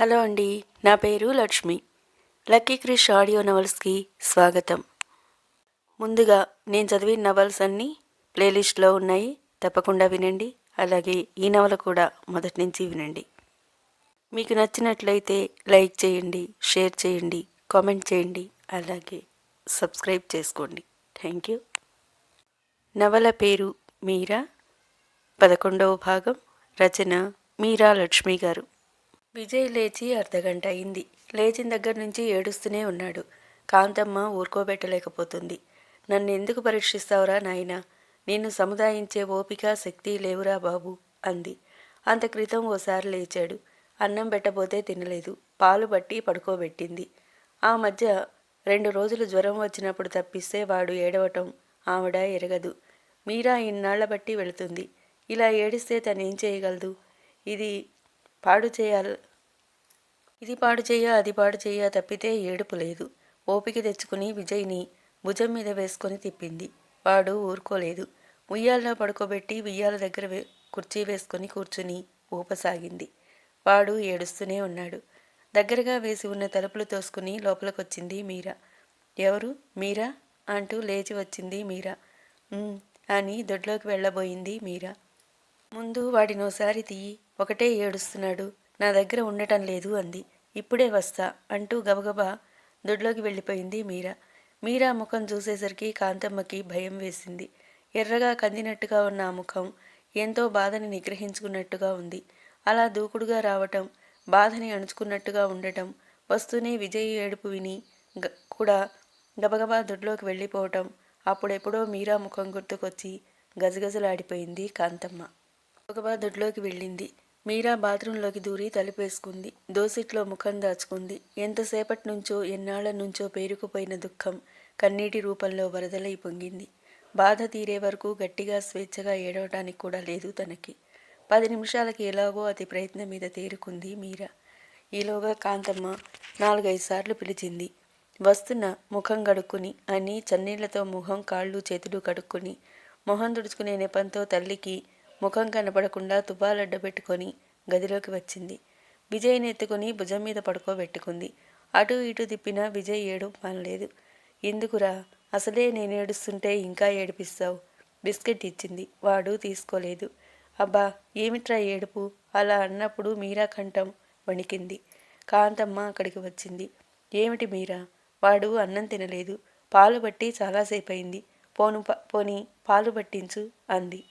Hello అండి నా పేరు లక్ష్మి. లక్కీ క్రిష్ ఆడియో నవల్స్కి స్వాగతం. ముందుగా నేను చదివిన నవల్స్ అన్నీ ప్లేలిస్ట్లో ఉన్నాయి తప్పకుండా వినండి. అలాగే ఈ నవల కూడా మొదటి నుంచి వినండి. మీకు నచ్చినట్లయితే లైక్ చేయండి షేర్ చేయండి కామెంట్ చేయండి అలాగే సబ్స్క్రైబ్ చేసుకోండి. Thank you. నవల పేరు మీరా. పదకొండవ భాగం రచన మీరా లక్ష్మి గారు. విజయ్ లేచి అర్ధగంట అయింది. లేచిన దగ్గర నుంచి ఏడుస్తూనే ఉన్నాడు. కాంతమ్మ ఊరుకోబెట్టలేకపోతుంది. నన్ను ఎందుకు పరీక్షిస్తావురా నాయనా? నిన్ను సముదాయించే ఓపిక శక్తి లేవురా బాబు అంది. అంత క్రితం ఓసారి లేచాడు. అన్నం పెట్టబోతే తినలేదు. పాలు బట్టి పడుకోబెట్టింది. ఆ మధ్య రెండు రోజులు జ్వరం వచ్చినప్పుడు తప్పిస్తే వాడు ఏడవటం ఆవిడ ఎరగదు. మీరా ఇన్నాళ్ళ బట్టి వెళుతుంది. ఇలా ఏడిస్తే తనేం చేయగలదు? ఇది పాడు చేయాలి ఇది పాడు చేయ అది పాడు చేయ తప్పితే ఏడుపు లేదు. ఓపిక తెచ్చుకుని విజయ్ని భుజం మీద వేసుకొని తిప్పింది. వాడు ఊరుకోలేదు. ఉయ్యాల్లో పడుకోబెట్టి ఉయ్యాల దగ్గర కుర్చీ వేసుకొని కూర్చుని ఊపసాగింది. వాడు ఏడుస్తూనే ఉన్నాడు. దగ్గరగా వేసి ఉన్న తలుపులు తోసుకుని లోపలికొచ్చింది మీరా. ఎవరు? మీరా? అంటూ లేచి వచ్చింది మీరా. అని దొడ్లోకి వెళ్ళబోయింది మీరా. ముందు వాడినోసారి తీయి ఒకటే ఏడుస్తున్నాడు. నా దగ్గర ఉండటం లేదు అంది. ఇప్పుడే వస్తా అంటూ గబగబా దొడ్లోకి వెళ్ళిపోయింది మీరా. మీరా ముఖం చూసేసరికి కాంతమ్మకి భయం వేసింది. ఎర్రగా కందినట్టుగా ఉన్న ఆ ముఖం ఎంతో బాధని నిగ్రహించుకున్నట్టుగా ఉంది. అలా దూకుడుగా రావటం బాధని అణుచుకున్నట్టుగా ఉండటం వస్తూనే విజయ్ ఏడుపు విని గ- కూడా గబగబా దొడ్లోకి వెళ్ళిపోవటం అప్పుడెప్పుడో మీరా ముఖం గుర్తుకొచ్చి గజగజలాడిపోయింది కాంతమ్మ. గబగబా దొడ్లోకి వెళ్ళింది. మీరా బాత్రూంలోకి దూరి తలుపేసుకుంది. దోసిట్లో ముఖం దాచుకుంది. ఎంతసేపటి నుంచో ఎన్నాళ్ళ నుంచో పేరుకుపోయిన దుఃఖం కన్నీటి రూపంలో వరదలై పొంగింది. బాధ తీరే వరకు గట్టిగా స్వేచ్ఛగా ఏడవటానికి కూడా లేదు తనకి. పది నిమిషాలకి ఎలాగో అతి ప్రయత్నం మీద తేరుకుంది మీరా. ఈలోగా కాంతమ్మ నాలుగైదు సార్లు పిలిచింది. వస్తున్న ముఖం కడుక్కుని అని చన్నీళ్ళతో ముఖం కాళ్ళు చేతులు కడుక్కుని మొహం తుడుచుకునే నెపంతో తల్లికి ముఖం కనపడకుండా తువ్వాలడ్డ పెట్టుకొని గదిలోకి వచ్చింది. విజయ్ని ఎత్తుకుని భుజం మీద పడుకోబెట్టుకుంది. అటు ఇటు తిప్పినా విజయ్ ఏడు మానలేదు. ఎందుకురా? అసలే నేను ఏడుస్తుంటే ఇంకా ఏడిపిస్తావు? బిస్కెట్ ఇచ్చింది. వాడు తీసుకోలేదు. అబ్బా ఏమిట్రా ఏడుపు? అలా అన్నప్పుడు మీరా కంఠం వణికింది. కాంతమ్మ అక్కడికి వచ్చింది. ఏమిటి మీరా? వాడు అన్నం తినలేదు. పాలు బట్టి చాలాసేపు అయింది పోను ప- పోని పాలు పట్టించు అంది.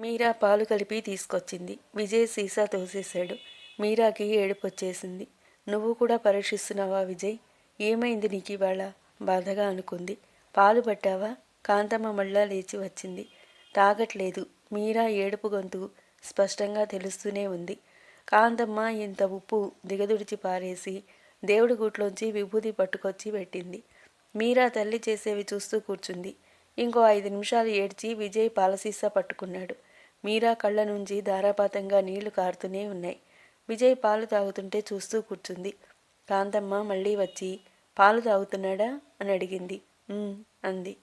మీరా పాలు కలిపి తీసుకొచ్చింది. విజయ్ సీసా తోసేశాడు. మీరాకి ఏడుపొచ్చేసింది. నువ్వు కూడా పరీక్షిస్తున్నావా విజయ్? ఏమైంది నీకు ఇవాళ బాధగా అనుకుంది. పాలు పట్టావా? కాంతమ్మ మళ్ళా లేచి వచ్చింది. తాగట్లేదు. మీరా ఏడుపు గొంతు స్పష్టంగా తెలుస్తూనే ఉంది. కాంతమ్మ ఇంత ఉప్పు దిగదుడిచి పారేసి దేవుడి గుట్లోంచి విభూది పట్టుకొచ్చి పెట్టింది. మీరా తల్లి చేసేవి చూస్తూ కూర్చుంది. ఇంకో ఐదు నిమిషాలు ఏడ్చి విజయ్ పాలసీసా పట్టుకున్నాడు. మీరా కళ్ళ నుంచి ధారాపాతంగా నీళ్ళు కారుతూనే ఉన్నాయి. విజయ్ పాలు తాగుతుంటే చూస్తూ కూర్చుంది. కాంతమ్మ మళ్ళీ వచ్చి పాలు తాగుతున్నాడా? అని అడిగింది. అంది.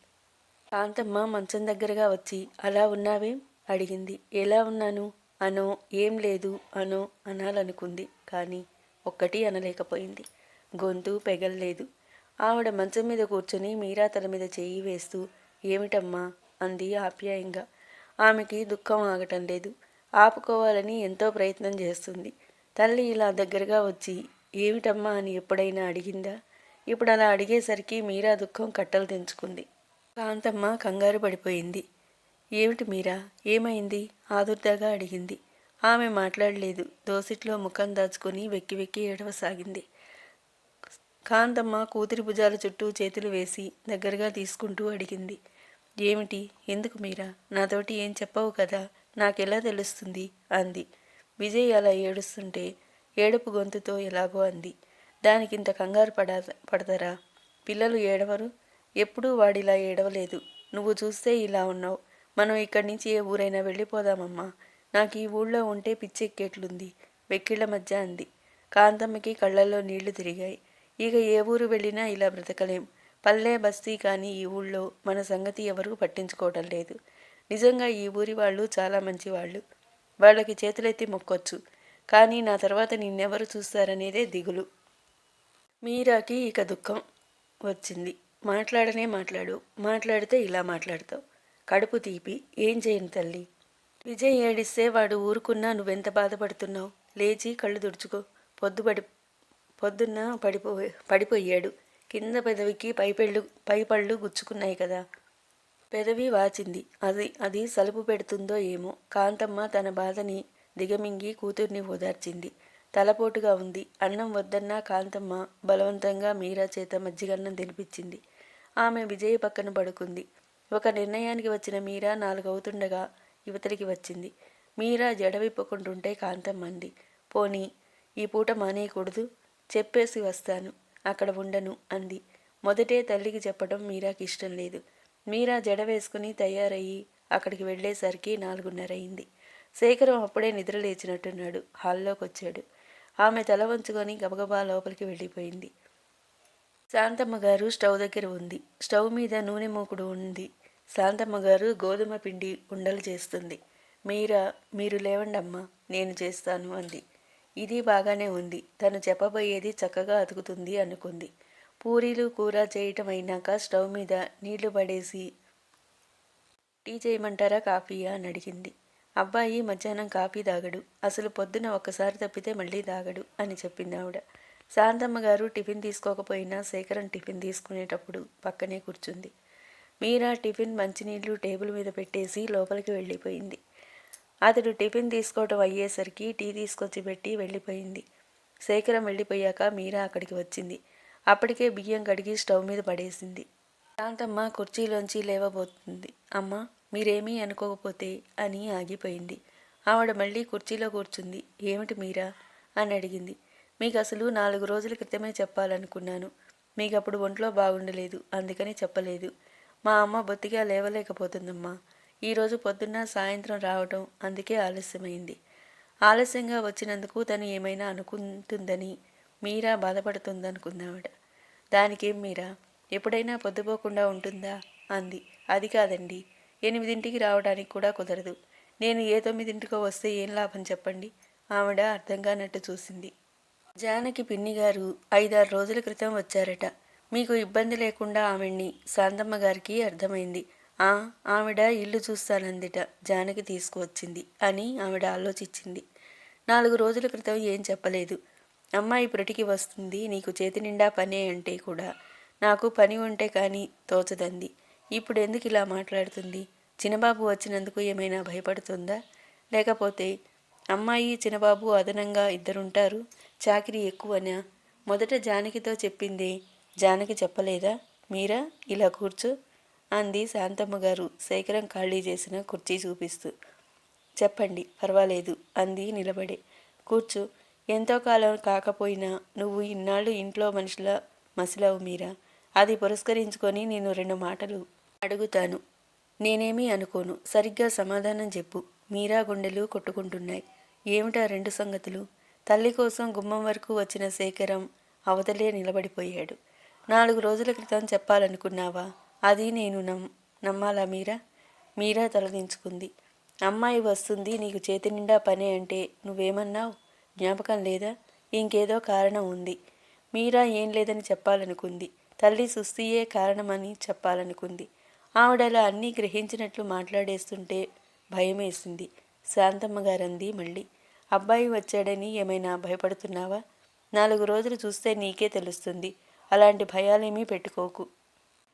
కాంతమ్మ మంచం దగ్గరగా వచ్చి అలా ఉన్నావేం? అడిగింది. ఎలా ఉన్నాను? అనో ఏం లేదు అనో అనాలనుకుంది. కానీ ఒక్కటి అనలేకపోయింది. గొంతు పెగల్లేదు. ఆవిడ మంచం మీద కూర్చొని మీరా తల మీద చేయి వేస్తూ ఏమిటమ్మా? అంది ఆప్యాయంగా. ఆమెకి దుఃఖం ఆగటం లేదు. ఆపుకోవాలని ఎంతో ప్రయత్నం చేస్తుంది. తల్లి ఇలా దగ్గరగా వచ్చి ఏమిటమ్మా? అని ఎప్పుడైనా అడిగిందా? ఇప్పుడు అలా అడిగేసరికి మీరా దుఃఖం కట్టలు తెంచుకుంది. కాంతమ్మ కంగారు పడిపోయింది. ఏమిటి మీరా? ఏమైంది? ఆదుర్దాగా అడిగింది. ఆమె మాట్లాడలేదు. దోసిట్లో ముఖం దాచుకుని వెక్కి వెక్కి ఏడవసాగింది. కాంతమ్మ కూతురి భుజాల చుట్టూ చేతులు వేసి దగ్గరగా తీసుకుంటూ అడిగింది. ఏమిటి? ఎందుకు మీరా? నాతోటి ఏం చెప్పవు కదా? నాకెలా తెలుస్తుంది? అంది. విజయ్ అలా ఏడుస్తుంటే ఏడుపు గొంతుతో ఎలాగో అంది. దానికింత కంగారు పడా పడతారా? పిల్లలు ఏడవరు? ఎప్పుడూ వాడిలా ఏడవలేదు. నువ్వు చూస్తే ఇలా ఉన్నావు. మనం ఇక్కడి నుంచి ఏ ఊరైనా వెళ్ళిపోదామమ్మా. నాకు ఈ ఊళ్ళో ఉంటే పిచ్చెక్కేట్లుంది. వెక్కిళ్ళ మధ్య అంది. కాంతమ్మకి కళ్ళల్లో నీళ్ళు తిరిగాయి. ఇక ఏ ఊరు వెళ్ళినా ఇలా బ్రతకలేం. పల్లె బస్తీ కానీ ఈ ఊళ్ళో మన సంగతి ఎవరూ పట్టించుకోవటం లేదు. నిజంగా ఈ ఊరి వాళ్ళు చాలా మంచివాళ్ళు. వాళ్ళకి చేతులెత్తి మొక్కొచ్చు. కానీ నా తర్వాత నిన్నెవరు చూస్తారనేదే దిగులు. మీరాకి ఇక దుఃఖం వచ్చింది. మాట్లాడనే మాట్లాడు. మాట్లాడితే ఇలా మాట్లాడతావు. కడుపు తీపి. ఏం చేయను తల్లి? విజయ్ ఏడిస్తే వాడు ఊరుకున్నా నువ్వెంత బాధపడుతున్నావు? లేచి కళ్ళు తుడుచుకో. పొద్దుపడి పొద్దున్న పడిపో పడిపోయాడు. కింద పెదవికి పైపెళ్ళు పైపళ్ళు గుచ్చుకున్నాయి కదా. పెదవి వాచింది. అది అది సలుపు పెడుతుందో ఏమో. కాంతమ్మ తన బాధని దిగమింగి కూతుర్ని ఓదార్చింది. తలపోటుగా ఉంది. అన్నం వద్దన్నా కాంతమ్మ బలవంతంగా మీరా చేత మజ్జిగన్నం తినిపించింది. ఆమె విజయ్ పక్కన పడుకుంది. ఒక నిర్ణయానికి వచ్చిన మీరా నాలుగవుతుండగా యువతలికి వచ్చింది. మీరా జడవిప్పుకుంటుంటే కాంతమ్మ అంది. పోనీ ఈ పూట మానేయకూడదు? చెప్పేసి వస్తాను. అక్కడ ఉండను అంది. మొదటే తల్లికి చెప్పడం మీరాకి ఇష్టం లేదు. మీరా జడ వేసుకుని తయారయ్యి అక్కడికి వెళ్ళేసరికి నాలుగున్నర అయింది శేఖరం అప్పుడే నిద్ర లేచినట్టున్నాడు. హాల్లోకి వచ్చాడు ఆమె తల వంచుకొని గబగబా లోపలికి వెళ్ళిపోయింది. శాంతమ్మ గారు స్టవ్ దగ్గర ఉంది. స్టవ్ మీద నూనె మూకుడు ఉంది. శాంతమ్మ గారు గోధుమ పిండి ఉండలు చేస్తుంది. మీరా మీరు లేవండమ్మా నేను చేస్తాను అంది. ఇది బాగానే ఉంది. తను చెప్పబోయేది చక్కగా అతుకుతుంది అనుకుంది. పూరీలు కూర చేయటం అయినాక స్టవ్ మీద నీళ్ళు పడేసి టీ చేయమంటారా కాఫీయా? అని అడిగింది. అబ్బాయి మధ్యాహ్నం కాఫీ తాగడు. అసలు పొద్దున ఒక్కసారి తప్పితే మళ్ళీ తాగడు అని చెప్పింది ఆవిడ. శాంతమ్మ గారు టిఫిన్ తీసుకోకపోయినా శేఖరన్ టిఫిన్ తీసుకునేటప్పుడు పక్కనే కూర్చుంది. మీరా టిఫిన్ మంచినీళ్ళు టేబుల్ మీద పెట్టేసి లోపలికి వెళ్ళిపోయింది. అతడు టిఫిన్ తీసుకోవటం అయ్యేసరికి టీ తీసుకొచ్చి పెట్టి వెళ్ళిపోయింది. శేఖరం వెళ్ళిపోయాక మీరా అక్కడికి వచ్చింది. అప్పటికే బియ్యం కడిగి స్టవ్ మీద పడేసింది. శాంతమ్మ కుర్చీలోంచి లేవబోతుంది. అమ్మ మీరేమీ అనుకోకపోతే అని ఆగిపోయింది. ఆవిడ మళ్ళీ కుర్చీలో కూర్చుంది. ఏమిటి మీరా? అని అడిగింది. మీకు అసలు నాలుగు రోజుల క్రితమే చెప్పాలనుకున్నాను. మీకు అప్పుడు ఒంట్లో బాగుండలేదు. అందుకని చెప్పలేదు. మా అమ్మ బొత్తిగా లేవలేకపోతుందమ్మా. ఈరోజు పొద్దున్న సాయంత్రం రావటం అందుకే ఆలస్యమైంది. ఆలస్యంగా వచ్చినందుకు తను ఏమైనా అనుకుంటుందని మీరా బాధపడుతుందనుకుందావిడ దానికేం మీరా? ఎప్పుడైనా పొద్దుపోకుండా ఉంటుందా? అంది. అది కాదండి. ఎనిమిదింటికి రావడానికి కూడా కుదరదు. నేను ఏ తొమ్మిదింటికో వస్తే ఏం లాభం చెప్పండి? ఆవిడ అర్థం కానట్టు చూసింది. జానకి పిన్ని గారు ఐదారు రోజుల క్రితం వచ్చారట. మీకు ఇబ్బంది లేకుండా ఆవిడ్ని శాంతమ్మ గారికి అర్థమైంది. ఆవిడ ఇల్లు చూస్తానందిట జానకి తీసుకువచ్చింది అని ఆవిడ ఆలోచించింది. నాలుగు రోజుల క్రితం ఏం చెప్పలేదు. అమ్మాయి ఇప్పటికి వస్తుంది నీకు చేతి నిండా పనే అంటే కూడా. నాకు పని ఉంటే కానీ తోచదంది. ఇప్పుడు ఎందుకు ఇలా మాట్లాడుతుంది? చిన్నబాబు వచ్చినందుకు ఏమైనా భయపడుతుందా? లేకపోతే అమ్మాయి చిన్నబాబు అదనంగా ఇద్దరుంటారు? చాకిరీ ఎక్కువనా? మొదట జానకితో చెప్పింది జానకి చెప్పలేదా? మీరా ఇలా కూర్చో. అంది శాంతమ్మ గారు. శేఖరం ఖాళీ చేసిన కుర్చీ చూపిస్తూ. చెప్పండి పర్వాలేదు అంది నిలబడే. కూర్చో ఎంతో కాలం కాకపోయినా నువ్వు ఇన్నాళ్ళు ఇంట్లో మనుషుల మసిలవు మీరా? అది పురస్కరించుకొని నేను రెండు మాటలు అడుగుతాను. నేనేమీ అనుకోను. సరిగ్గా సమాధానం చెప్పు. మీరా గుండెలు కొట్టుకుంటున్నాయి. ఏమిటా రెండు సంగతులు? తల్లి కోసం గుమ్మం వరకు వచ్చిన శేఖరం అవతలే నిలబడిపోయాడు. నాలుగు రోజుల క్రితం చెప్పాలనుకున్నావా? అది నేను నమ్ నమ్మాలా మీరా? మీరా తలదించుకుంది. అమ్మాయి వస్తుంది నీకు చేతి నిండా పని అంటే నువ్వేమన్నావు? జ్ఞాపకం లేదా? ఇంకేదో కారణం ఉంది. మీరా ఏం లేదని చెప్పాలనుకుంది. తల్లి సుస్థియే కారణమని చెప్పాలనుకుంది. ఆవిడలా అన్నీ గ్రహించినట్లు మాట్లాడేస్తుంటే భయమేసింది. శాంతమ్మ గారంది మళ్ళీ. అబ్బాయి వచ్చాడని ఏమైనా భయపడుతున్నావా? నాలుగు రోజులు చూస్తే నీకే తెలుస్తుంది. అలాంటి భయాలేమీ పెట్టుకోకు.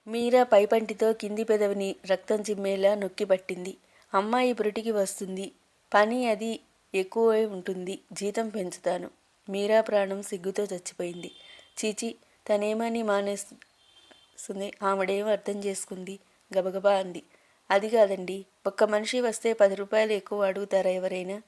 మీరా పైపంటితో కింది పెదవిని రక్తం చిమ్మేలా నొక్కి పట్టింది. అమ్మాయి బురిటికి వస్తుంది. పని అది ఎక్కువై ఉంటుంది. జీతం పెంచుతాను. మీరా ప్రాణం సిగ్గుతో చచ్చిపోయింది. చీచి తనేమని మానేస్తుంది? ఆవిడేం అర్థం చేసుకుంది? గబగబా అంది. అది కాదండి. ఒక్క మనిషి వస్తే పది రూపాయలు ఎక్కువ అడుగుతారా ఎవరైనా?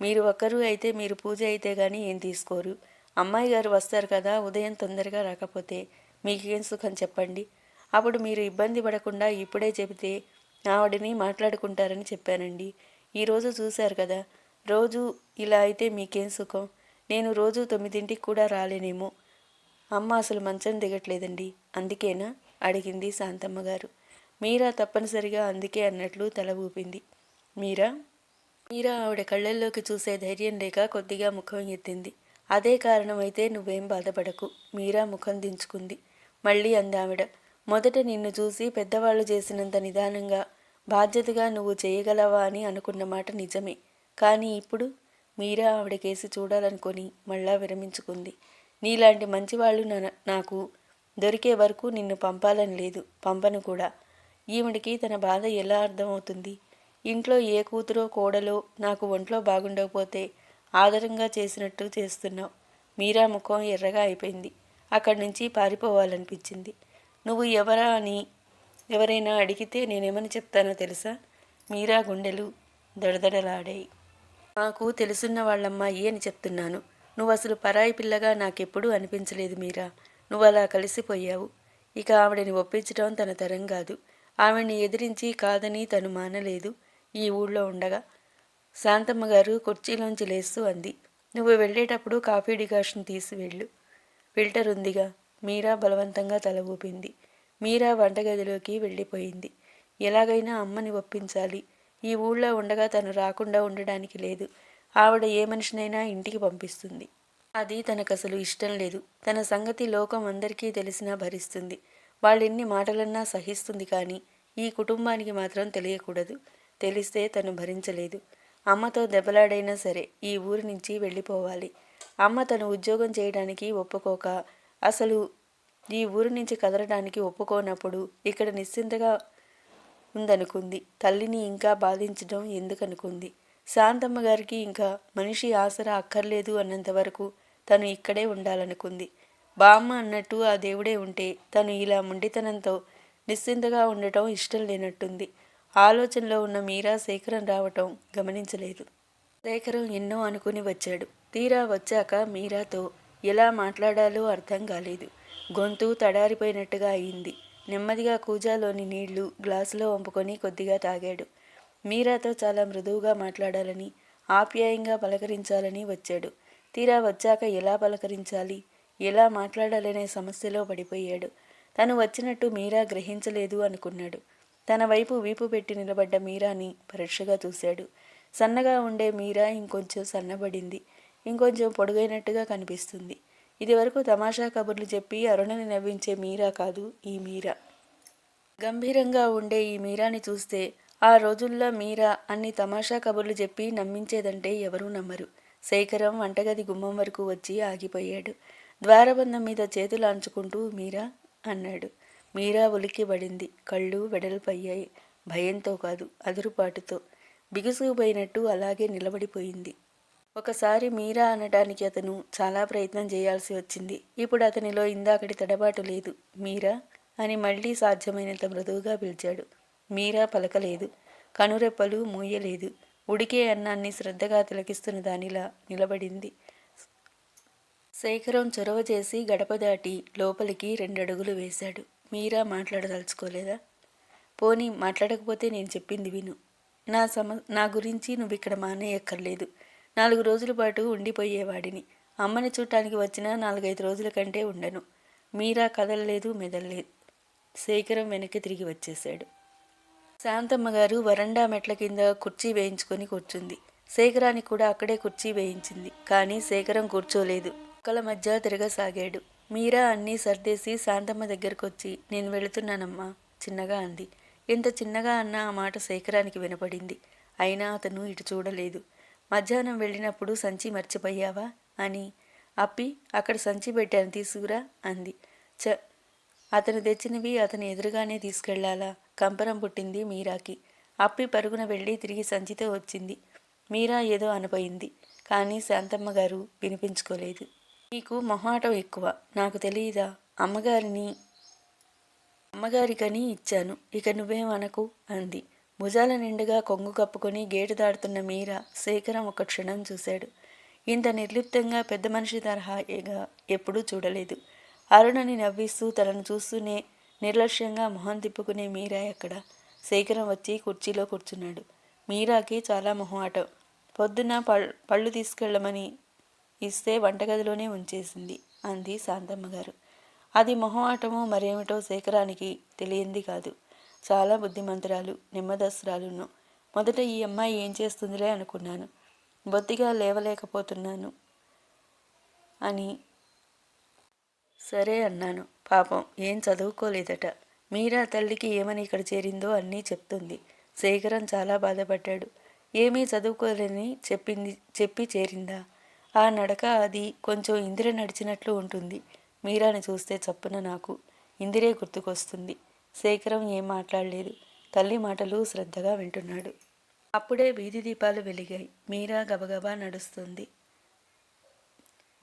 మీరు ఒక్కరు అయితే మీరు పూజ అయితే కానీ ఏం తీసుకోరు? అమ్మాయి గారు వస్తారు కదా ఉదయం తొందరగా రాకపోతే మీకేం సుఖం చెప్పండి? అప్పుడు మీరు ఇబ్బంది పడకుండా ఇప్పుడే చెబితే ఆవిడని మాట్లాడుకుంటారని చెప్పానండి. ఈరోజు చూశారు కదా రోజు ఇలా అయితే మీకేం సుఖం? నేను రోజు తొమ్మిదింటికి కూడా రాలేనేమో. అమ్మ అసలు మంచం దిగట్లేదండి. అందుకేనా? అడిగింది శాంతమ్మ గారు. మీరా తప్పనిసరిగా అందుకే అన్నట్లు తల ఊపింది. మీరా? మీరా ఆవిడ కళ్ళల్లోకి చూసే ధైర్యం లేక కొద్దిగా ముఖం ఎత్తింది. అదే కారణమైతే నువ్వేం బాధపడకు. మీరా ముఖం దించుకుంది. మళ్ళీ అందావిడ. మొదట నిన్ను చూసి పెద్దవాళ్ళు చేసినంత నిదానంగా బాధ్యతగా నువ్వు చేయగలవా అని అనుకున్న మాట నిజమే. కానీ ఇప్పుడు మీరా ఆవిడకేసి చూడాలనుకొని మళ్ళా విరమించుకుంది. నీలాంటి మంచివాళ్ళు నాకు దొరికే వరకు నిన్ను పంపాలని లేదు పంపను కూడా. ఈవిడికి తన బాధ ఎలా అర్థమవుతుంది? ఇంట్లో ఏ కూతురో కోడలో నాకు ఒంట్లో బాగుండకపోతే ఆదరంగా చేసినట్టు చేస్తున్నావు. మీరా ముఖం ఎర్రగా అయిపోయింది. అక్కడి నుంచి పారిపోవాలనిపించింది. నువ్వు ఎవరా అని ఎవరైనా అడిగితే నేనేమని చెప్తానో తెలుసా? మీరా గుండెలు దడదడలాడాయి. నాకు తెలుసున్న వాళ్ళమ్మాయి అని చెప్తున్నాను. నువ్వు అసలు పరాయి పిల్లగా నాకెప్పుడూ అనిపించలేదు మీరా. నువ్వు అలా కలిసిపోయావు. ఇక ఆవిడని ఒప్పించడం తన తరం కాదు. ఆవిడని ఎదిరించి కాదని తను మానలేదు. ఈ ఊళ్ళో ఉండగా శాంతమ్మ గారు కుర్చీలోంచి లేస్తూ అంది. నువ్వు వెళ్ళేటప్పుడు కాఫీ డికాషన్ తీసి వెళ్ళు. ఫిల్టర్ ఉందిగా. మీరా బలవంతంగా తల ఊపింది. మీరా వంటగదిలోకి వెళ్ళిపోయింది. ఎలాగైనా అమ్మని ఒప్పించాలి. ఈ ఊళ్ళో ఉండగా తను రాకుండా ఉండడానికి లేదు. ఆవిడ ఏ మనిషినైనా ఇంటికి పంపిస్తుంది. అది తనకసలు ఇష్టం లేదు. తన సంగతి లోకం అందరికీ తెలిసినా భరిస్తుంది. వాళ్ళెన్ని మాటలన్నా సహిస్తుంది కానీ ఈ కుటుంబానికి మాత్రం తెలియకూడదు. తెలిస్తే తను భరించలేదు. అమ్మతో దెబ్బలాడైనా సరే ఈ ఊరి నుంచి వెళ్ళిపోవాలి. అమ్మ తను ఉద్యోగం చేయడానికి ఒప్పుకోక అసలు ఈ ఊరి నుంచి కదలడానికి ఒప్పుకోనప్పుడు ఇక్కడ నిశ్చింతగా ఉందనుకుంది. తల్లిని ఇంకా బాధించడం ఎందుకనుకుంది? శాంతమ్మ గారికి ఇంకా మనిషి ఆసరా అక్కర్లేదు అన్నంత వరకు తను ఇక్కడే ఉండాలనుకుంది. బామ్మ అన్నట్టు ఆ దేవుడే ఉంటే తను ఇలా మొండితనంతో నిశ్చింతగా ఉండటం ఇష్టం లేనట్టుంది. ఆలోచనలో ఉన్న మీరా శేఖరం రావటం గమనించలేదు. శేఖరం ఎన్నో అనుకుని వచ్చాడు. తీరా వచ్చాక మీరాతో ఎలా మాట్లాడాలో అర్థం కాలేదు. గొంతు తడారిపోయినట్టుగా అయింది. నెమ్మదిగా కూజాలోని నీళ్ళు గ్లాసులో వంపుకొని కొద్దిగా తాగాడు. మీరాతో చాలా మృదువుగా మాట్లాడాలని ఆప్యాయంగా పలకరించాలని వచ్చాడు. తీరా వచ్చాక ఎలా పలకరించాలి ఎలా మాట్లాడాలనే సమస్యలో పడిపోయాడు. తను వచ్చినట్టు మీరా గ్రహించలేదు అనుకున్నాడు. తన వైపు వీపు పెట్టి నిలబడ్డ మీరాని పరీక్షగా చూశాడు. సన్నగా ఉండే మీరా ఇంకొంచెం సన్నబడింది. ఇంకొంచెం పొడుగైనట్టుగా కనిపిస్తుంది. ఇదివరకు తమాషా కబుర్లు చెప్పి అరుణని నవ్వించే మీరా కాదు ఈ మీరా. గంభీరంగా ఉండే ఈ మీరాని చూస్తే ఆ రోజుల్లో మీరా అన్ని తమాషా కబుర్లు చెప్పి నమ్మించేదంటే ఎవరూ నమ్మరు. శేఖరం వంటగది గుమ్మం వరకు వచ్చి ఆగిపోయాడు. ద్వారబంధం మీద చేతులు అంచుకుంటూ మీరా అన్నాడు. మీరా ఉలిక్కిబడింది కళ్ళు వెడల్పయ్యాయి. భయంతో కాదు అదురుపాటుతో. బిగుసుకుపోయినట్టు అలాగే నిలబడిపోయింది. ఒకసారి మీరా అనడానికి అతను చాలా ప్రయత్నం చేయాల్సి వచ్చింది. ఇప్పుడు అతనిలో ఇందాకటి తడబాటు లేదు. మీరా? అని మళ్ళీ సాధ్యమైనంత మృదువుగా పిలిచాడు. మీరా పలకలేదు. కనురెప్పలు మూయలేదు. ఉడికే అన్నాన్ని శ్రద్ధగా తిలకిస్తున్న దానిలా నిలబడింది. శేఖరం చొరవ చేసి గడప దాటి లోపలికి రెండడుగులు వేశాడు. మీరా మాట్లాడదలుచుకోలేదా? పోనీ మాట్లాడకపోతే నేను చెప్పింది విను. నా సమ నా గురించి నువ్వు ఇక్కడ మానేయక్కర్లేదు. నాలుగు రోజుల పాటు ఉండిపోయేవాడిని. అమ్మని చూడటానికి వచ్చిన నాలుగైదు రోజుల కంటే ఉండను. మీరా కదలలేదు మెదలలేదు. శేఖరం వెనక్కి తిరిగి వచ్చేశాడు. శాంతమ్మ గారు వరండా మెట్ల కింద కుర్చీ వేయించుకొని కూర్చుంది. శేఖరానికి కూడా అక్కడే కుర్చీ వేయించింది. కానీ శేఖరం కూర్చోలేదు. ఒకళ్ళ మధ్య తిరగసాగాడు. మీరా అన్నీ సర్దేసి శాంతమ్మ దగ్గరకు వచ్చి నేను వెళుతున్నానమ్మా చిన్నగా అంది. ఎంత చిన్నగా అన్నా ఆ మాట శేఖరానికి వినపడింది. అయినా అతను ఇటు చూడలేదు. మధ్యాహ్నం వెళ్ళినప్పుడు సంచి మర్చిపోయావా? అని. అప్పి అక్కడ సంచి పెట్టాను తీసుకురా అంది. చ అతను తెచ్చినవి అతని ఎదురుగానే తీసుకెళ్ళాలా? కంపరం పుట్టింది మీరాకి. అప్పి పరుగున వెళ్ళి తిరిగి సంచితో వచ్చింది. మీరా ఏదో అనపోయింది కానీ శాంతమ్మ గారు వినిపించుకోలేదు. నీకు మొహాటం ఎక్కువ. నాకు తెలియదా అమ్మగారిని అమ్మగారికని ఇచ్చాను. ఇక నువ్వేమనకు అంది. భుజాల నిండుగా కొంగు కప్పుకొని గేటు దాడుతున్న మీరా శేఖరం ఒక క్షణం చూశాడు. ఇంత నిర్లిప్తంగా పెద్ద మనిషి తరహాగా ఎప్పుడూ చూడలేదు. అరుణని నవ్విస్తూ తనను చూస్తూనే నిర్లక్ష్యంగా మొహం తిప్పుకునే మీరా ఎక్కడ? శేఖరం వచ్చి కుర్చీలో కూర్చున్నాడు. మీరాకి చాలా మొహమాటం పొద్దున పళ్ళు పళ్ళు తీసుకెళ్ళమని ఇస్తే వంటగదిలోనే ఉంచేసింది అంది శాంతమ్మ గారు అది మొహమాటమో మరేమిటో శేఖరానికి తెలియంది కాదు. చాలా బుద్ధిమంతురాలు నెమ్మదస్తురాలును. మొదట ఈ అమ్మాయి ఏం చేస్తుందిలే అనుకున్నాను. బొత్తిగా లేవలేకపోతున్నాను అని సరే అన్నాను. పాపం ఏం చదువుకోలేదట. మీరా తల్లికి ఏమని ఇక్కడ చేరిందో అన్నీ చెప్తుంది. శేఖరం చాలా బాధపడ్డాడు. ఏమీ చదువుకోలేని చెప్పింది చెప్పి చేరిందా? ఆ నడక అది కొంచెం ఇందిర నడిచినట్లు ఉంటుంది. మీరాని చూస్తే చప్పున నాకు ఇందిరే గుర్తుకొస్తుంది. శేఖరం ఏం మాట్లాడలేదు. తల్లి మాటలు శ్రద్ధగా వింటున్నాడు. అప్పుడే వీధి దీపాలు వెలిగాయి. మీరా గబగబా నడుస్తుంది.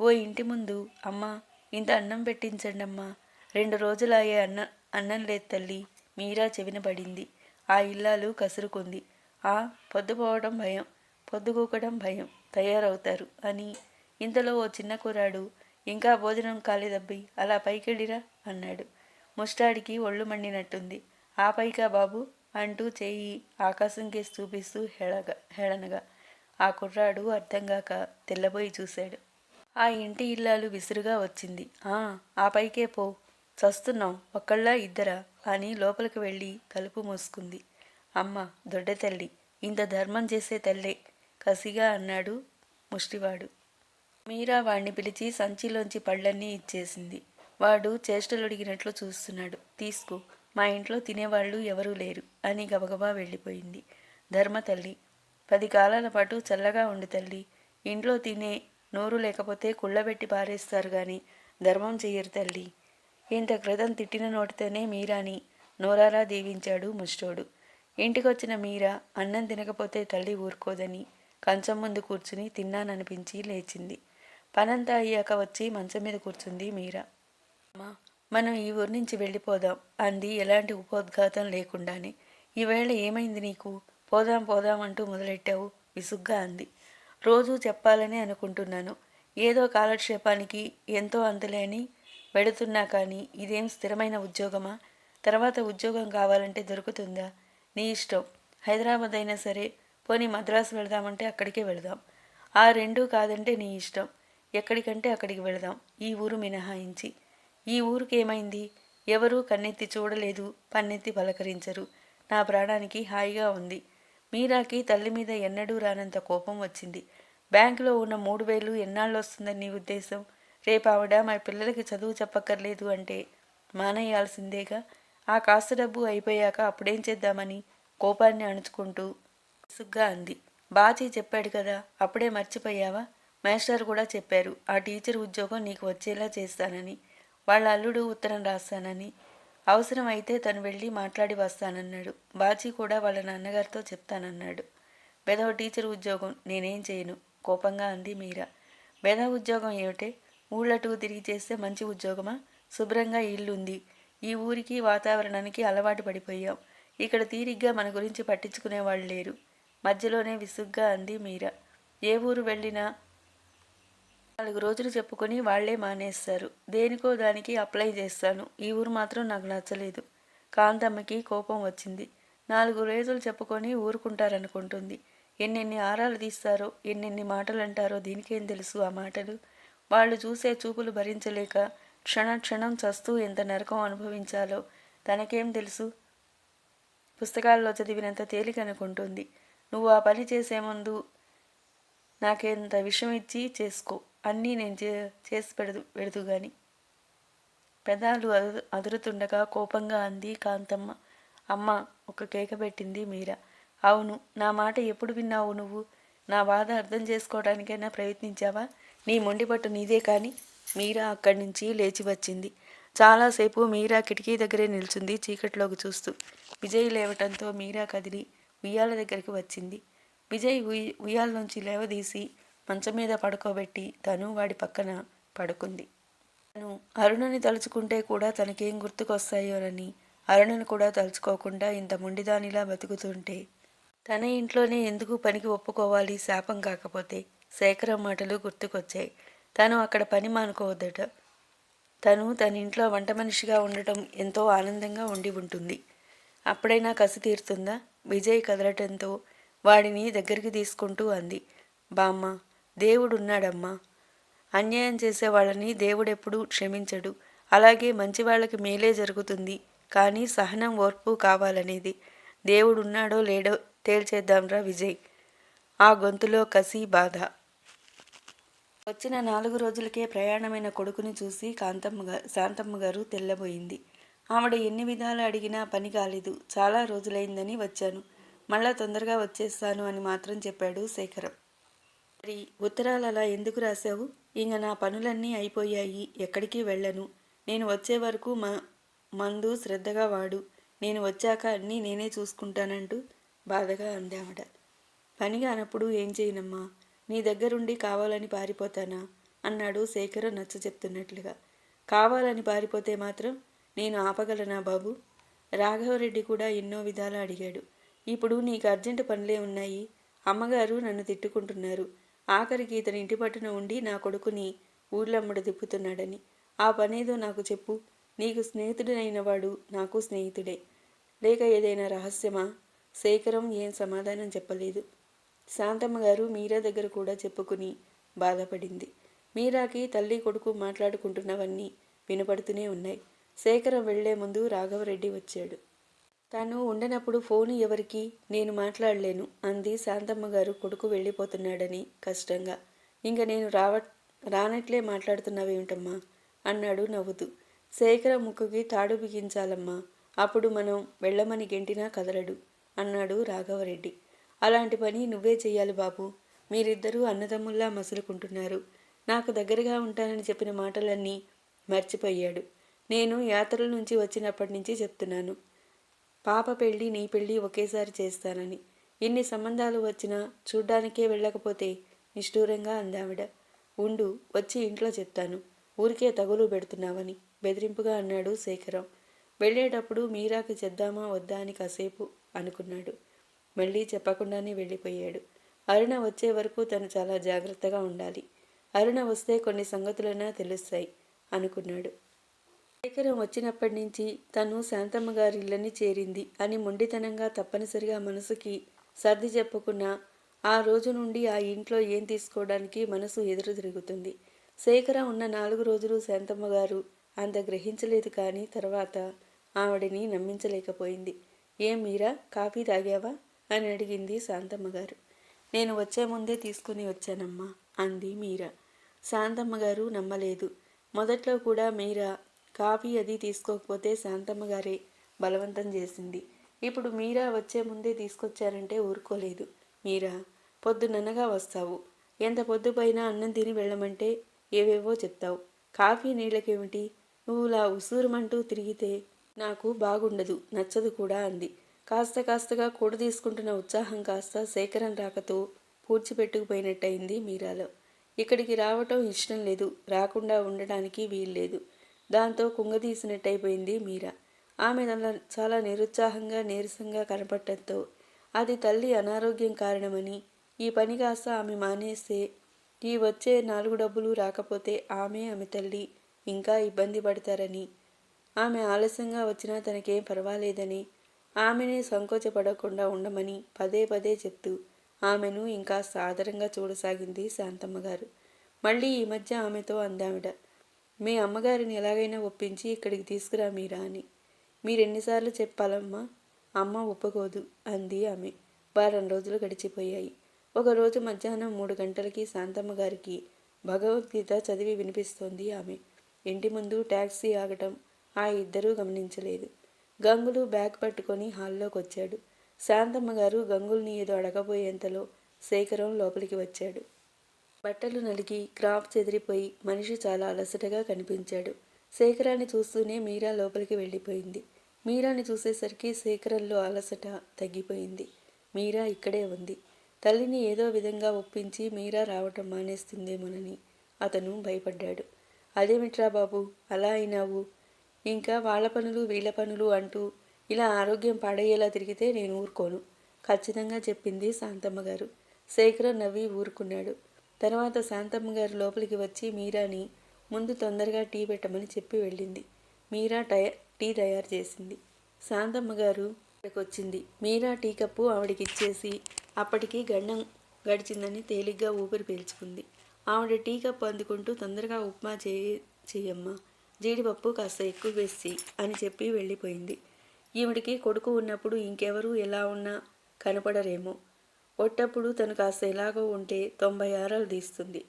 ఓ ఇంటి ముందు అమ్మా ఇంత అన్నం పెట్టించండి అమ్మా రెండు రోజులాయే అన్న అన్నం లేదు తల్లి. మీరా చెవిన పడింది. ఆ ఇల్లాలు కసురుకుంది. ఆ పొద్దుపోవడం భయం పొద్దుగూకడం భయం తయారవుతారు అని. ఇంతలో ఓ చిన్న కుర్రాడు ఇంకా భోజనం కాలేదబ్బి అలా పైకెళ్ళిరా అన్నాడు. ముష్టాడికి ఒళ్ళు మండినట్టుంది. ఆ పైకా బాబు? అంటూ చేయి ఆకాశం కేసి చూపిస్తూ హేళగా హేళనగా. ఆ కుర్రాడు అర్థంగాక తెల్లబోయి చూశాడు. ఆ ఇంటి ఇల్లాలు విసురుగా వచ్చింది. ఆ ఆ పైకే పో. చస్తున్నాం ఒక్కళ్ళ ఇద్దరా? అని లోపలికి వెళ్ళి తలుపు మూసుకుంది. అమ్మ దొడ్డ తల్లి ఇంత ధర్మం చేసే తల్లే కసిగా అన్నాడు ముష్టివాడు. మీరా వాణ్ణి పిలిచి సంచిలోంచి పళ్ళన్నీ ఇచ్చేసింది. వాడు చేష్టలొడిగినట్లు చూస్తున్నాడు. తీసుకో మా ఇంట్లో తినేవాళ్ళు ఎవరూ లేరు అని గబగబా వెళ్ళిపోయింది. ధర్మ తల్లి పది కాలాల పాటు చల్లగా ఉండు తల్లి. ఇంట్లో తినే నోరు లేకపోతే కుళ్ళబెట్టి పారేస్తారు కానీ ధర్మం చెయ్యరు తల్లి. ఇంత క్రితం తిట్టిన నోటితోనే మీరాని నోరారా దీవించాడు ముష్టోడు. ఇంటికొచ్చిన మీరా అన్నం తినకపోతే తల్లి ఊరుకోదని కంచం ముందు కూర్చుని తిన్నాననిపించి లేచింది. పనంతా అయ్యాక వచ్చి మంచం మీద కూర్చుంది మీరా. మనం ఈ ఊరి నుంచి వెళ్ళిపోదాం అంది. ఎలాంటి ఉపోద్ఘాతం లేకుండానే. ఈవేళ ఏమైంది నీకు? పోదాం పోదాం అంటూ మొదలెట్టావు? విసుగ్గా అంది. రోజూ చెప్పాలని అనుకుంటున్నాను. ఏదో కాలక్షేపానికి ఎంతో అంతులేని వెడుతున్నా కానీ ఇదేం స్థిరమైన ఉద్యోగమా? తర్వాత ఉద్యోగం కావాలంటే దొరుకుతుందా? నీ ఇష్టం. హైదరాబాద్ అయినా సరే పోనీ మద్రాసు వెళదామంటే అక్కడికే వెళదాం. ఆ రెండూ కాదంటే నీ ఇష్టం. ఎక్కడికంటే అక్కడికి వెళదాం. ఈ ఊరు మినహాయించి. ఈ ఊరికేమైంది ఎవరూ కన్నెత్తి చూడలేదు పన్నెత్తి పలకరించరు. నా ప్రాణానికి హాయిగా ఉంది. మీరాకి తల్లి మీద ఎన్నడూ రానంత కోపం వచ్చింది. బ్యాంకులో ఉన్న మూడు వేలు ఎన్నాళ్ళు వస్తుందని నీ ఉద్దేశం? రేపు ఆవిడ మా పిల్లలకి చదువు చెప్పక్కర్లేదు అంటే మానేయాల్సిందేగా? ఆ కాస్త డబ్బు అయిపోయాక అప్పుడేం చేద్దామని కోపాన్ని అణుచుకుంటూ సుగ్గా అంది. బాచీ చెప్పాడు కదా అప్పుడే మర్చిపోయావా? మాస్టర్ కూడా చెప్పారు ఆ టీచర్ ఉద్యోగం నీకు వచ్చేలా చేస్తానని. వాళ్ళ అల్లుడు ఉత్తరం రాస్తానని. అవసరం అయితే తను వెళ్ళి మాట్లాడి వస్తానన్నాడు. బాచి కూడా వాళ్ళ నాన్నగారితో చెప్తానన్నాడు. బెదవ టీచర్ ఉద్యోగం నేనేం చేయను? కోపంగా అంది మీరా. బెదవ ఉద్యోగం ఏమిటే? ఊళ్ళటూ తిరిగి చేస్తే మంచి ఉద్యోగమా? శుభ్రంగా ఇల్లుంది. ఈ ఊరికి వాతావరణానికి అలవాటు పడిపోయాం. ఇక్కడ తీరిగ్గా మన గురించి పట్టించుకునే వాళ్ళు లేరు. మధ్యలోనే విసుగ్గా అంది మీరా. ఏ ఊరు వెళ్ళినా నాలుగు రోజులు చెప్పుకొని వాళ్ళే మానేస్తారు. దేనికో దానికి అప్లై చేస్తాను. ఈ ఊరు మాత్రం నాకు నచ్చలేదు. కాంతమ్మకి కోపం వచ్చింది. నాలుగు రోజులు చెప్పుకొని ఊరుకుంటారనుకుంటుంది. ఎన్నెన్ని ఆరాలు తీస్తారో ఎన్నెన్ని మాటలు అంటారో దీనికేం తెలుసు ఆ మాటలు? వాళ్ళు చూసే చూపులు భరించలేక క్షణ క్షణం చస్తూ ఎంత నరకం అనుభవించాలో తనకేం తెలుసు? పుస్తకాల్లో చదివినంత తేలిక అనుకుంటుంది. నువ్వు ఆ పని చేసే ముందు నాకెంత విషమిచ్చి ఇచ్చి చేసుకో. అన్నీ నేను చే చేసి పెడదు పెడదు గాని. పెదాలు అదు అదురుతుండగా కోపంగా అంది కాంతమ్మ. అమ్మ ఒక కేక పెట్టింది మీరా. అవును నా మాట ఎప్పుడు విన్నావు నువ్వు? నా బాధ అర్థం చేసుకోవడానికైనా ప్రయత్నించావా? నీ మొండిపట్టు నీదే కానీ మీరా అక్కడి నుంచి లేచి వచ్చింది. చాలాసేపు మీరా కిటికీ దగ్గరే నిల్చుంది చీకట్లోకి చూస్తూ. విజయ్ లేవటంతో మీరా కదిలి ఉయ్యాల దగ్గరికి వచ్చింది. విజయ్ ఉయ్యాల నుంచి లేవదీసి మంచం మీద పడుకోబెట్టి తను వాడి పక్కన పడుకుంది. తను అరుణని తలుచుకుంటే కూడా తనకేం గుర్తుకొస్తాయోనని అరుణను కూడా తలుచుకోకుండా ఇంత మొండిదానిలా బతుకుతుంటే తన ఇంట్లోనే ఎందుకు పనికి ఒప్పుకోవాలి శాపం కాకపోతే శేఖరం మాటలు గుర్తుకొచ్చాయి. తను అక్కడ పని మానుకోవద్దట. తను తన ఇంట్లో వంట మనిషిగా ఉండటం ఎంతో ఆనందంగా ఉండి ఉంటుంది. అప్పుడైనా కసి తీరుతుందా? విజయ్ కదలటంతో వాడిని దగ్గరికి తీసుకుంటూ అంది. బామ్మ దేవుడున్నాడమ్మా. అన్యాయం చేసే వాళ్ళని దేవుడెప్పుడు క్షమించడు. అలాగే మంచి వాళ్ళకి మేలే జరుగుతుంది. కానీ సహనం ఓర్పు కావాలనేది. దేవుడున్నాడో లేడో తేల్చేద్దాంరా విజయ్. ఆ గొంతులో కసి బాధ. వచ్చిన నాలుగు రోజులకే ప్రయాణమైన కొడుకుని చూసి కాంతమ్మ గారు శాంతమ్మ గారు తెల్లబోయింది. ఆవిడ ఎన్ని విధాలు అడిగినా పని కాలేదు. చాలా రోజులైందని వచ్చాను. మళ్ళా తొందరగా వచ్చేస్తాను అని మాత్రం చెప్పాడు శేఖరం. మరి ఉత్తరాలు అలా ఎందుకు రాశావు? ఇంక నా పనులన్నీ అయిపోయాయి. ఎక్కడికి వెళ్ళను? నేను వచ్చే వరకు మా మందు శ్రద్ధగా వాడు. నేను వచ్చాక అన్నీ నేనే చూసుకుంటానంటూ బాధగా అంది ఆవిడ పని కానప్పుడు ఏం చేయనమ్మా? నీ దగ్గరుండి కావాలని పారిపోతానా? అన్నాడు శేఖర్ నచ్చ చెప్తున్నట్లుగా. కావాలని పారిపోతే మాత్రం నేను ఆపగలనా బాబు? రాఘవరెడ్డి కూడా ఎన్నో విధాలు అడిగాడు. ఇప్పుడు నీకు అర్జెంటు పనులే ఉన్నాయి. అమ్మగారు నన్ను తిట్టుకుంటున్నారు. ఆఖరికి ఇతని ఇంటి పట్టున ఉండి నా కొడుకుని ఊళ్ళమ్మడు తిప్పుతున్నాడని. ఆ పనేదో నాకు చెప్పు. నీకు స్నేహితుడైన వాడు నాకు స్నేహితుడే. లేక ఏదైనా రహస్యమా? శేఖరం ఏం సమాధానం చెప్పలేదు. శాంతమ్మ గారు మీరా దగ్గర కూడా చెప్పుకుని బాధపడింది. మీరాకి తల్లి కొడుకు మాట్లాడుకుంటున్నవన్నీ వినపడుతూనే ఉన్నాయి. శేఖరం వెళ్ళే ముందు రాఘవరెడ్డి వచ్చాడు. తాను ఉండనప్పుడు ఫోను ఎవరికి నేను మాట్లాడలేను అంది శాంతమ్మ గారు కొడుకు వెళ్ళిపోతున్నాడని కష్టంగా. ఇంక నేను రావ రానట్లే మాట్లాడుతున్నావేమిటమ్మా? అన్నాడు నవ్వుతూ. శేఖర ముక్కుకి తాడు బిగించాలమ్మా అప్పుడు మనం వెళ్ళమని గెంటినా కదలడు అన్నాడు రాఘవరెడ్డి. అలాంటి పని నువ్వే చెయ్యాలి బాబు. మీరిద్దరూ అన్నదమ్ముల్లా మసులుకుంటున్నారు. నాకు దగ్గరగా ఉంటానని చెప్పిన మాటలన్నీ మర్చిపోయాడు. నేను యాత్రల నుంచి వచ్చినప్పటి నుంచి చెప్తున్నాను. పాప పెళ్ళి నీ పెళ్ళి ఒకేసారి చేస్తానని. ఎన్ని సంబంధాలు వచ్చినా చూడ్డానికే వెళ్ళకపోతే నిష్ఠూరంగా అందావిడ. ఉండు వచ్చి ఇంట్లో చెప్తాను. ఊరికే తగులు పెడుతున్నావని బెదిరింపుగా అన్నాడు శేఖరం. వెళ్ళేటప్పుడు మీరాకి చెద్దామా వద్దా అని కాసేపు అనుకున్నాడు. మళ్ళీ చెప్పకుండానే వెళ్ళిపోయాడు. అరుణ వచ్చే వరకు తను చాలా జాగ్రత్తగా ఉండాలి. అరుణ వస్తే కొన్ని సంగతులైనా తెలుస్తాయి అనుకున్నాడు. శేఖరం వచ్చినప్పటి నుంచి తను శాంతమ్మ గారి ఇళ్ళని చేరింది అని మొండితనంగా తప్పనిసరిగా మనసుకి సర్ది చెప్పుకున్నా ఆ రోజు నుండి ఆ ఇంట్లో ఏం తీసుకోవడానికి మనసు ఎదురు తిరుగుతుంది. శేఖర ఉన్న నాలుగు రోజులు శాంతమ్మ గారు అంత గ్రహించలేదు కానీ తర్వాత ఆవిడని నమ్మించలేకపోయింది. ఏం మీరా కాఫీ తాగావా? అని అడిగింది శాంతమ్మ గారు. నేను వచ్చే ముందే తీసుకుని వచ్చానమ్మా అంది మీరా. శాంతమ్మ గారు నమ్మలేదు. మొదట్లో కూడా మీరా కాఫీ అది తీసుకోకపోతే శాంతమ్మ గారే బలవంతం చేసింది. ఇప్పుడు మీరా వచ్చే ముందే తీసుకొచ్చారంటే ఊరుకోలేదు. మీరా పొద్దుననగా వస్తావు. ఎంత పొద్దుపైన అన్నం తిని వెళ్ళమంటే ఏవేవో చెప్తావు. కాఫీ నీళ్ళకేమిటి? నువ్వులా ఉసూరుమంటూ తిరిగితే నాకు బాగుండదు నచ్చదు కూడా అంది. కాస్త కాస్తగా కూడ తీసుకుంటున్న ఉత్సాహం కాస్త సేకరణ రాకతో పూడ్చిపెట్టుకుపోయినట్టయింది మీరాలో. ఇక్కడికి రావటం ఇష్టం లేదు రాకుండా ఉండడానికి వీల్లేదు. దాంతో కుంగదీసినట్టయిపోయింది మీరా. ఆమె చాలా నిరుత్సాహంగా నీరసంగా కనపడటంతో అది తల్లి అనారోగ్యం కారణమని ఈ పని కాస్త ఆమె మానేస్తే ఈ వచ్చే నాలుగు డబ్బులు రాకపోతే ఆమె ఆమె తల్లి ఇంకా ఇబ్బంది పడతారని ఆమె ఆలస్యంగా వచ్చినా తనకేం పర్వాలేదని ఆమెనే సంకోచపడకుండా ఉండమని పదే పదే చెప్తూ ఆమెను ఇంకా సాదరంగా చూడసాగింది శాంతమ్మ గారు. మళ్ళీ ఈ మధ్య ఆమెతో అందావిడ మీ అమ్మగారిని ఎలాగైనా ఒప్పించి ఇక్కడికి తీసుకురా మీరా అని మీరెన్నిసార్లు చెప్పాలమ్మా అమ్మ ఒప్పుకోదు అంది ఆమె. వారం రోజులు గడిచిపోయాయి. ఒకరోజు మధ్యాహ్నం మూడు గంటలకి శాంతమ్మ గారికి భగవద్గీత చదివి వినిపిస్తోంది ఆమె. ఇంటి ముందు ట్యాక్సీ ఆగటం ఆ ఇద్దరూ గమనించలేదు. గంగులు బ్యాగ్ పట్టుకొని హాల్లోకి వచ్చాడు శాంతమ్మ గారు గంగుల్ని ఏదో అడగబోయేంతలో శేఖరం లోపలికి వచ్చాడు. బట్టలు నలిగి క్రాప్ చెదిరిపోయి మనిషి చాలా అలసటగా కనిపించాడు. శేఖరాన్ని చూస్తూనే మీరా లోపలికి వెళ్ళిపోయింది. మీరాని చూసేసరికి శేఖరంలో అలసట తగ్గిపోయింది. మీరా ఇక్కడే ఉంది. తల్లిని ఏదో విధంగా ఒప్పించి మీరా రావటం మానేస్తుందేమోనని అతను భయపడ్డాడు. అదేమిట్రా బాబు? అలా అయినావు? ఇంకా వాళ్ళ పనులు వీళ్ళ పనులు అంటూ ఇలా ఆరోగ్యం పాడయ్యేలా తిరిగితే నేను ఊరుకోను ఖచ్చితంగా చెప్పింది శాంతమ్మ గారు. శేఖరం నవ్వి ఊరుకున్నాడు. తర్వాత శాంతమ్మ గారు లోపలికి వచ్చి మీరాని ముందు తొందరగా టీ పెట్టమని చెప్పి వెళ్ళింది. మీరా టయ టీ తయారు చేసింది. శాంతమ్మ గారు ఇక్కడికి వచ్చింది మీరా టీ కప్పు ఆవిడకి ఇచ్చేసి అప్పటికి గండం గడిచిందని తేలిగ్గా ఊపిరి పీల్చుకుంది. ఆవిడ టీ కప్పు అందుకుంటూ తొందరగా ఉప్మా చేయి చెయ్యమ్మా జీడిపప్పు కాస్త ఎక్కువ వేసి అని చెప్పి వెళ్ళిపోయింది. ఈవిడికి కొడుకు ఉన్నప్పుడు ఇంకెవరూ ఎలా ఉన్నా కనపడరేమో. ఒట్టప్పుడు తను కాస్త ఎలాగో ఉంటే తొంభై ఆరాలు తీస్తుంది.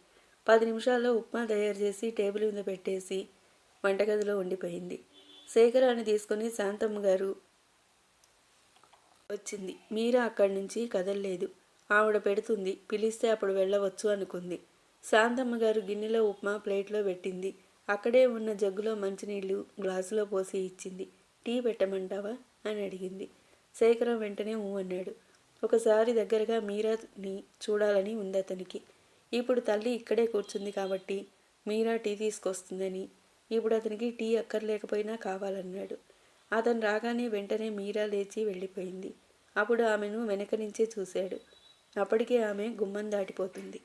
పది నిమిషాల్లో ఉప్మా తయారు చేసి టేబుల్ మీద పెట్టేసి వంటగదిలో ఉండిపోయింది. శేఖరాన్ని తీసుకొని శాంతమ్మ గారు వచ్చింది. మీరా అక్కడి నుంచి కదలలేదు. ఆవిడ పెడుతుంది పిలిస్తే అప్పుడు వెళ్ళవచ్చు అనుకుంది. శాంతమ్మ గారు గిన్నెలో ఉప్మా ప్లేట్లో పెట్టింది. అక్కడే ఉన్న జగ్గులో మంచినీళ్ళు గ్లాసులో పోసి ఇచ్చింది. టీ పెట్టమంటావా? అని అడిగింది. శేఖరం వెంటనే ఊ అన్నాడు. ఒకసారి దగ్గరగా మీరాని చూడాలని ఉంది అతనికి. ఇప్పుడు తల్లి ఇక్కడే కూర్చుంది కాబట్టి మీరా టీ తీసుకొస్తుందని. ఇప్పుడు అతనికి టీ అక్కర్లేకపోయినా కావాలన్నాడు. అతను రాగానే వెంటనే మీరా లేచి వెళ్ళిపోయింది. అప్పుడు ఆమెను వెనక నుంచే చూశాడు. అప్పటికే ఆమె గుమ్మం దాటిపోతుంది.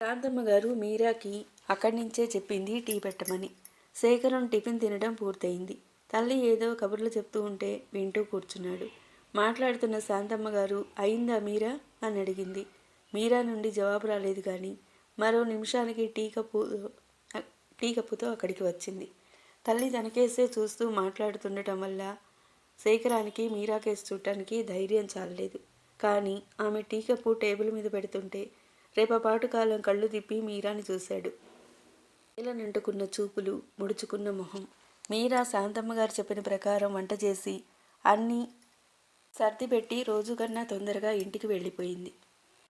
శాంతమ్మ గారు మీరాకి అక్కడి నుంచే చెప్పింది టీ పెట్టమని. శేఖరం టిఫిన్ తినడం పూర్తయింది. తల్లి ఏదో కబుర్లు చెప్తూ ఉంటే వింటూ కూర్చున్నాడు. మాట్లాడుతున్న శాంతమ్మ గారు అయిందా మీరా? అని అడిగింది. మీరా నుండి జవాబు రాలేదు కానీ మరో నిమిషానికి టీ కప్పు టీ కప్పుతో అక్కడికి వచ్చింది. తల్లి తనకేసే చూస్తూ మాట్లాడుతుండటం వల్ల శేఖరానికి మీరా కేసు చూడటానికి ధైర్యం చాలలేదు. కానీ ఆమె టీ కప్పు టేబుల్ మీద పెడుతుంటే రేపపాటు కాలం కళ్ళు తిప్పి మీరాని చూశాడు. నీళ్ళనంటుకున్న చూపులు ముడుచుకున్న మొహం. మీరా శాంతమ్మ గారు చెప్పిన ప్రకారం వంట చేసి అన్నీ సర్దిపెట్టి రోజు కన్నా తొందరగా ఇంటికి వెళ్ళిపోయింది.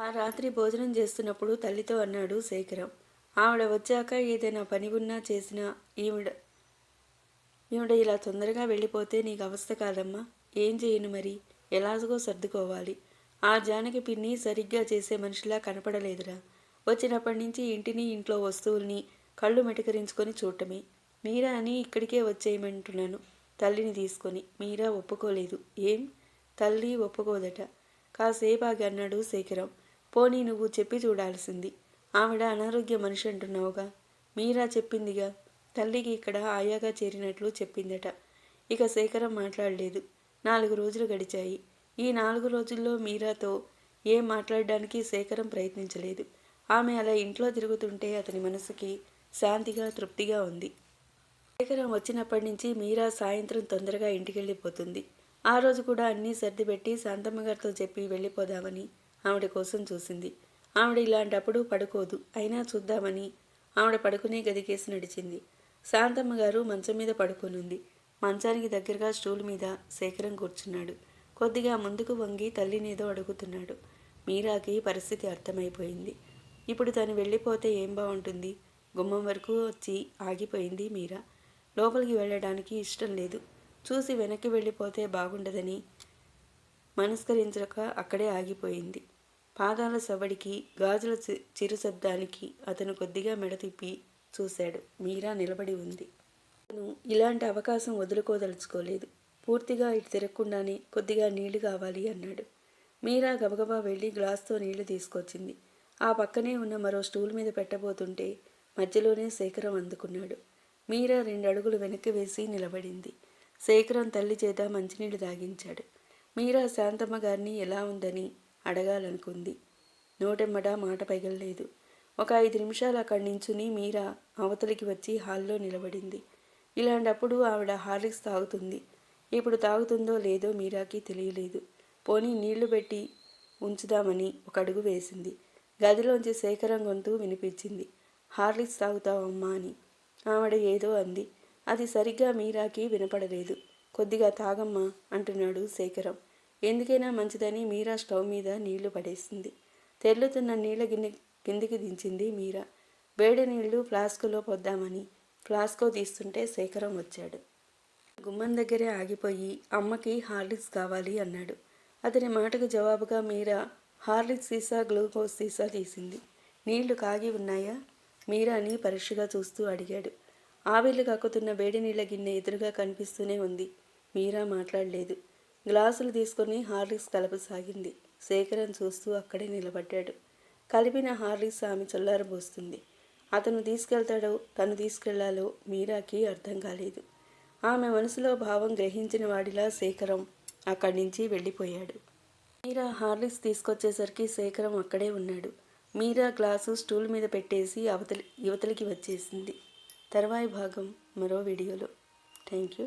ఆ రాత్రి భోజనం చేస్తున్నప్పుడు తల్లితో అన్నాడు శేఖరం. ఆవిడ వచ్చాక ఏదైనా పని ఉన్నా చేసినా ఈవిడ ఈవిడ ఇలా తొందరగా వెళ్ళిపోతే నీకు అవస్థ కాదమ్మా. ఏం చేయను మరి? ఎలాగో సర్దుకోవాలి. ఆ జానకి పిన్ని సరిగ్గా చేసే మనిషిలా కనపడలేదురా. వచ్చినప్పటి నుంచి ఇంటిని ఇంట్లో వస్తువుల్ని కళ్ళు మెటకరించుకొని చూడటమే. మీరా అని ఇక్కడికే వచ్చేయమంటున్నాను తల్లిని తీసుకొని. మీరా ఒప్పుకోలేదు. ఏం? తల్లి ఒప్పుకోదట. కాసేపు ఆగి అన్నాడు శేఖరం. పోనీ నువ్వు చెప్పి చూడాల్సింది. ఆవిడ అనారోగ్య మనిషి అంటున్నావుగా. మీరా చెప్పిందిగా? తల్లికి ఇక్కడ ఆయాగా చేరినట్లు చెప్పిందట. ఇక శేఖరం మాట్లాడలేదు. నాలుగు రోజులు గడిచాయి. ఈ నాలుగు రోజుల్లో మీరాతో ఏం మాట్లాడడానికి శేఖరం ప్రయత్నించలేదు. ఆమె అలా ఇంట్లో తిరుగుతుంటే అతని మనసుకి శాంతిగా తృప్తిగా ఉంది. శేఖరం వచ్చినప్పటి నుంచి మీరా సాయంత్రం తొందరగా ఇంటికి వెళ్ళిపోతుంది ఆ రోజు కూడా అన్నీ సర్దిపెట్టి శాంతమ్మ గారితో చెప్పి వెళ్ళిపోదామని ఆవిడ కోసం చూసింది. ఆవిడ ఇలాంటప్పుడు పడుకోదు అయినా చూద్దామని ఆవిడ పడుకునే గదికేసి నడిచింది. శాంతమ్మ గారు మంచం మీద పడుకునుంది. మంచానికి దగ్గరగా స్టూల్ మీద శేఖరం కూర్చున్నాడు. కొద్దిగా ముందుకు వంగి తల్లినేదో అడుగుతున్నాడు. మీరాకి పరిస్థితి అర్థమైపోయింది. ఇప్పుడు తను వెళ్ళిపోతే ఏం బాగుంటుంది గుమ్మం వరకు వచ్చి ఆగిపోయింది మీరా? లోపలికి వెళ్ళడానికి ఇష్టం లేదు. చూసి వెనక్కి వెళ్ళిపోతే బాగుండదని మనస్కరించక అక్కడే ఆగిపోయింది. పాదాల సవడికి గాజుల చిరు శబ్దానికి అతను కొద్దిగా మెడ తిప్పి చూశాడు. మీరా నిలబడి ఉంది. అతను ఇలాంటి అవకాశం వదులుకోదలుచుకోలేదు. పూర్తిగా ఇటు తిరగకుండానే కొద్దిగా నీళ్ళు కావాలి అన్నాడు. మీరా గబగబా వెళ్ళి గ్లాస్తో నీళ్ళు తీసుకొచ్చింది. ఆ పక్కనే ఉన్న మరో స్టూల్ మీద పెట్టబోతుంటే మధ్యలోనే శేఖరం అందుకున్నాడు. మీరా రెండు అడుగులు వెనక్కి వేసి నిలబడింది. శేఖరం తల్లి చేత మంచినీళ్ళు తాగించాడు. మీరా శాంతమ్మ గారిని ఎలా ఉందని అడగాలనుకుంది. నోటెమ్మట మాట పైగలలేదు. ఒక ఐదు నిమిషాలు అక్కడి నుంచుని మీరా అవతలికి వచ్చి హాల్లో నిలబడింది. ఇలాంటప్పుడు ఆవిడ హార్లిక్స్ తాగుతుంది. ఇప్పుడు తాగుతుందో లేదో మీరాకి తెలియలేదు. పోనీ నీళ్ళు పెట్టి ఉంచుదామని ఒక అడుగు వేసింది. గదిలోంచి శేఖరం గొంతు వినిపించింది. హార్లిక్స్ తాగుతావమ్మా అని. ఆవిడ ఏదో అంది. అది సరిగ్గా మీరాకి వినపడలేదు. కొద్దిగా తాగమ్మా అంటున్నాడు శేఖరం. ఎందుకైనా మంచిదని మీరా స్టవ్ మీద నీళ్ళు పడేసింది. తెల్లుతున్న నీళ్ళ గిన్నె కిందికి దించింది మీరా. వేడి నీళ్ళు ఫ్లాస్కులో పొద్దామని ఫ్లాస్కో తీస్తుంటే శేఖరం వచ్చాడు. గుమ్మం దగ్గరే ఆగిపోయి అమ్మకి హార్లిక్స్ కావాలి అన్నాడు. అతని మాటకు జవాబుగా మీరా హార్లిక్స్ సీసా గ్లూకోజ్ సీసా తీసింది. నీళ్ళు కాగి ఉన్నాయా? మీరాని పరీక్షగా చూస్తూ అడిగాడు. ఆవిర్లు కక్కుతున్న వేడి నీళ్ళ గిన్నె ఎదురుగా కనిపిస్తూనే ఉంది. మీరా మాట్లాడలేదు. గ్లాసులు తీసుకొని హార్లిక్స్ కలపసాగింది శేఖరం చూస్తూ అక్కడే నిలబడ్డాడు. కలిపిన హార్లిక్స్ ఆమె చల్లారబోస్తుంది అతను తీసుకెళ్తాడో తను తీసుకెళ్ళాలో మీరాకి అర్థం కాలేదు. ఆమె మనసులో భావం గ్రహించిన వాడిలా శేఖరం అక్కడి నుంచి వెళ్ళిపోయాడు. మీరా హార్లిక్స్ తీసుకొచ్చేసరికి శేఖరం అక్కడే ఉన్నాడు. మీరా గ్లాసు స్టూల్ మీద పెట్టేసి అవతలి యువతలికి వచ్చేసింది. తర్వాయి భాగం మరో వీడియోలో. Thank you